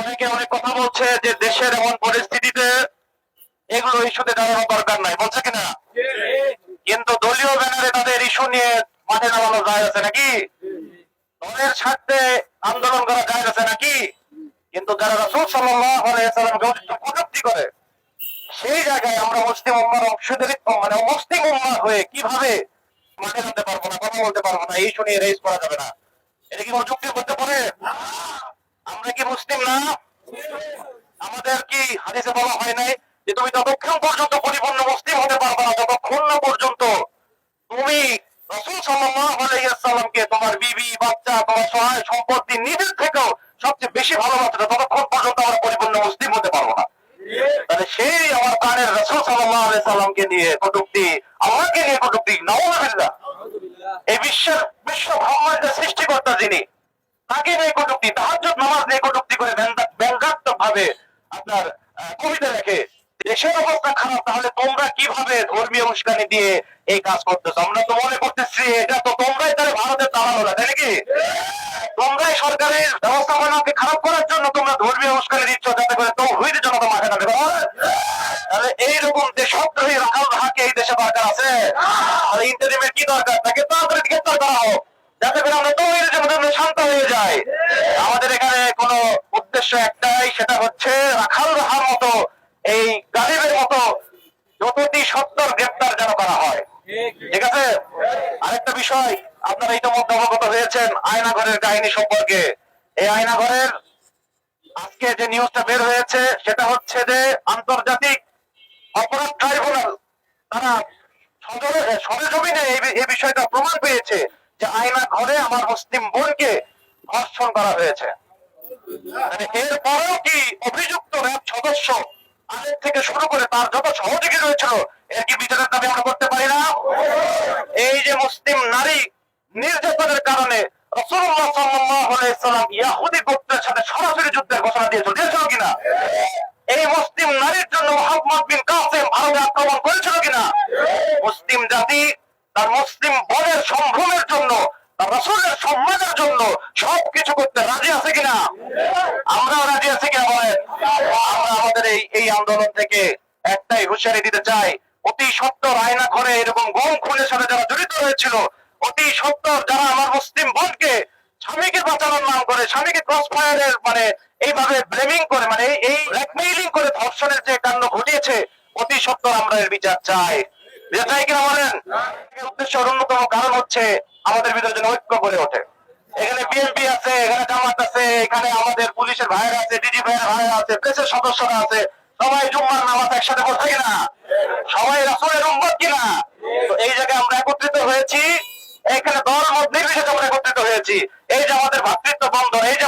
অনেকে অনেক কথা বলছে যে দেশের এমন পরিস্থিতিতে এগুলো ইস্যুতে দাঁড়ানোর দরকার নাই। বলছে কিনা? কিন্তু দলীয় ব্যানারে তাদের ইস্যু নিয়ে মাঠে নামানো যায় আছে নাকি? দলের স্বার্থে আন্দোলন করা যায় আছে নাকি? কিন্তু যারা রসুল সাল্লামকে কটুক্তি করে, সেই জায়গায় আমরা মুসলিম উম্মার অংশীদারি মানে মুসলিম উম্মা হয়ে কীভাবে মাঠে নামতে পারব না, কথা বলতে পারব না, এই শুনিয়ে রেস করা যাবে না। এটা কি করতে পারে? আমরা কি মুসলিম না? আমাদের কি হাদিসে বলা হয় নাই যে তুমি ততক্ষণ পর্যন্ত পরিপূর্ণ মুসলিম হতে পারবে না যতক্ষণ না পর্যন্ত তুমি রসুল তোমার বিবি, বাচ্চা, তোমার সহায় সম্পত্তি নিজের থেকেও সবচেয়ে বেশি ততক্ষণ পর্যন্ত আমরা পরিপূর্ণ মুসলিম হতে পারব না। তাহলে সেই আমার প্রাণের রসুল সাল্লাহ সাল্লামকে নিয়ে কটুক্তি, আমাকে নিয়ে কটুক্তি নওয়াজ এই বিশ্বের বিশ্ব ব্রহ্মাণ্ডের সৃষ্টিকর্তা যিনি তাকে নিয়ে কটুক্তি, তাহাজ্জুদ নামাজ নিয়ে কটুক্তি করে ব্যঙ্গাত্মক ভাবে আপনার কবিতা লেখে, দেশের অবস্থা খারাপ, তাহলে তোমরা কীভাবে ধর্মীয় উস্কানি দিয়ে এই কাজ করতেছো? আমরা তো মনে করতেছি, এটা তো তোমরাই তাহলে ভারতের দালাল হলো তাই নাকি? তোমরাই সরকারের ব্যবস্থাপনাকে খারাপ করার জন্য তোমরা ধর্মীয় উস্কানি দিচ্ছ, যাতে করে তো হুইদ জনতা মাঠে নামে। তাহলে এইরকম দেশদ্রোহী রাখাল রাহাকে এই দেশে দরকার আছে আর ইন্টারিমের কি দরকার? তাকে তাড়াতাড়ি গ্রেপ্তার করা হোক। যাতে করে আমরা তো মধ্যে শান্ত হয়ে যাই। আমাদের এখানে কোনো উদ্দেশ্য একটাই, সেটা হচ্ছে রাখাল রাহার মতো, এই গালিবের মতো যতটি সত্তর গ্রেপ্তার যেন করা হয়। ঠিক আছে? আরেকটা বিষয়, আপনারা ইতিমধ্যে অবগত হয়েছেন আয়নাঘরের কাহিনী সম্পর্কে। এই আয়নাঘরের আজকে যে নিউজটা বের হয়েছে, সেটা হচ্ছে যে আন্তর্জাতিক অপরাধ ট্রাইব্যুনাল, তারা সরেজমিনে এই বিষয়টা প্রমাণ পেয়েছে। যে আয়না ঘরে আমার মুসলিম বোনকে ধর্ষণ করা হয়েছে। মানে এরপরেও কি অভিযুক্ত র্যাব সদস্য আগের থেকে শুরু করে তার যত সহযোগী রয়েছিল, এর কি বিচারের দাবি আমরা করতে পারি না? এই যে মুসলিম নারী নির্যাতনের কারণে রসুল্লাহ ইয়াহুদি সাথে সরাসরি যুদ্ধের ঘোষণা দিয়েছিল। দিয়েছিল কিনা? এই মুসলিম নারীর জন্য মোহাম্মদ বিন কাসেম ভারতে আক্রমণ করেছিল কিনা? মুসলিম জাতি তার মুসলিম বনের সম্ভ্রমের জন্য, তার রসুলের সম্মানের জন্য সবকিছু করতে রাজি আছে কিনা? আমরাও রাজি আছি কিনা বলেন? আমরা আমাদের এই এই আন্দোলন থেকে একটাই হুঁশিয়ারি দিতে চাই, অতি সত্তর আয়না ঘরে এরকম গম খুনের সাথে যারা জড়িত হয়েছিল অতি সত্তর যারা আমার মুসলিম বোনকে স্বামীকে বাঁচানোর নাম করে, স্বামীকে ক্রস ফায়ারের মানে এইভাবে ব্লেমিং করে মানে এই- এই ব্ল্যাকমেইলিং করে ধর্ষণের যে কাণ্ড ঘটিয়েছে, অতি সত্তর আমরা এর বিচার চাই। বিচার কিনা বলেন। উদ্দেশ্যের অন্যতম কারণ হচ্ছে আমাদের ভিতরে যেন ঐক্য গড়ে ওঠে। এখানে বিএনপি আছে, এখানে জামাত আছে, এখানে আমাদের পুলিশের ভাইরা আছে ডিজি ভাইয়ের ভাইরা আছে, প্রেসের সদস্যরা আছে। সবাই জুম্মার নামাজ একসাথে পড়ছে কিনা? সবাই রাসূলের উম্মত কিনা? তো এই জায়গায় আমরা একত্রিত হয়েছি। এখানে দল মত নির্বিশেষে আমরা একত্রিত হয়েছি। এই যে আমাদের ভাতৃত্ব বন্ধন, এই যে